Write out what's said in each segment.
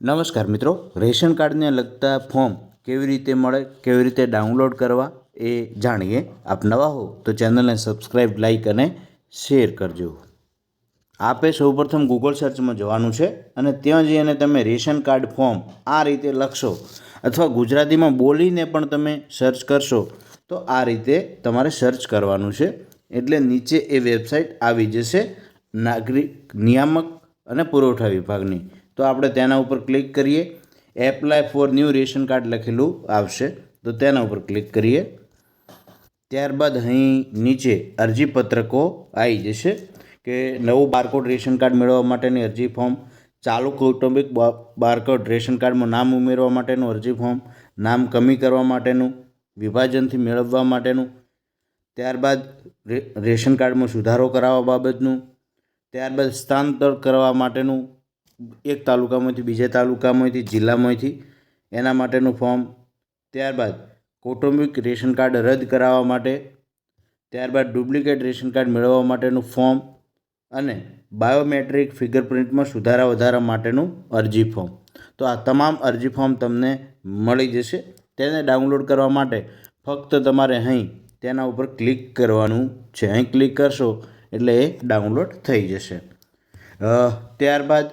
નમસ્કાર મિત્રો, રેશન કાર્ડને લગતા ફોર્મ કેવી રીતે મળે, કેવી રીતે ડાઉનલોડ કરવા એ જાણીએ. આપ નવા હો તો ચેનલને સબસ્ક્રાઈબ લાઈક અને શેર કરજો. આપે સૌપ્રથમ ગૂગલ સર્ચમાં જવાનું છે અને ત્યાં જઈને તમે રેશન કાર્ડ ફોર્મ આ રીતે લખશો અથવા ગુજરાતીમાં બોલીને પણ તમે સર્ચ કરશો તો આ રીતે તમારે સર્ચ કરવાનું છે. એટલે નીચે એ વેબસાઇટ આવી જશે, નાગરિક નિયામક અને પુરવઠા વિભાગની. તો આપણે તેના ઉપર ક્લિક કરીએ. Apply for new ration card લખેલું આવશે. તો તેના ઉપર ક્લિક કરીએ. ત્યારબાદ અહીં નીચે અરજીપત્રકો આવી જશે કે નવું બારકોડ રેશન કાર્ડ મેળવવા માટેની અરજી ફોર્મ ચાલુ કૌટુંબિક બારકોડ રેશન કાર્ડમાં નામ ઉમેરવા માટેનું અરજી ફોર્મ નામ કમી કરવા માટેનું, વિભાજનથી મેળવવા માટેનું, ત્યારબાદ રેશન કાર્ડમાં સુધારો કરાવવા બાબતનું, ત્યારબાદ સ્થાનાંતર કરવા માટેનું એક તાલુકામાંથી બીજા તાલુકામાંથી જિલ્લામાંથી એના માટેનું ફોર્મ ત્યારબાદ કૌટુંબિક રેશન કાર્ડ રદ કરાવવા માટે, ત્યારબાદ ડુપ્લિકેટ રેશન કાર્ડ મેળવવા માટેનું ફોર્મ અને બાયોમેટ્રિક ફિંગરપ્રિન્ટમાં સુધારા વધારા માટેનું અરજી ફોર્મ. તો આ તમામ અરજી ફોર્મ તમને મળી જશે. તેને ડાઉનલોડ કરવા માટે ફક્ત તમારે અહીં તેના ઉપર ક્લિક કરવાનું છે. અહીં ક્લિક કરશો એટલે એ ડાઉનલોડ થઈ જશે. ત્યારબાદ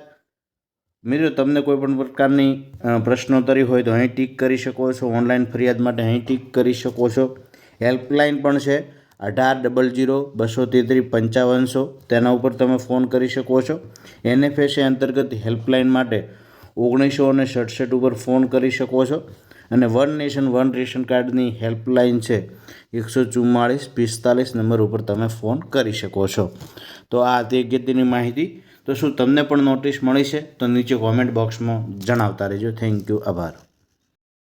મિત્રો, તમને કોઈ પણ પ્રકારની પ્રશ્નોત્તરી હોય તો અહીં ટીક કરી શકો છો. ઓનલાઈન ફરિયાદ માટે અહીં ટીક કરી શકો છો. હેલ્પલાઇન પણ છે. અઢાર ડબલ જીરો બસો તેત્રીસ પંચાવનસો. તેના ઉપર તમે ફોન કરી શકો છો. એનએફએસએ અંતર્ગત હેલ્પલાઇન માટે ઓગણીસો અને સડસઠ ઉપર ફોન કરી શકો છો. અને વન નેશન, વન રેશન કાર્ડની હેલ્પલાઇન છે. એકસો ચુમ્માળીસ પિસ્તાલીસ નંબર ઉપર તમે ફોન કરી શકો છો. તો આ હતી અગત્યની માહિતી. તો શું તમને પણ નોટિસ મળી છે? તો નીચે કોમેન્ટ બોક્સમાં જણાવતા રહેજો. થેન્ક યુ આભાર.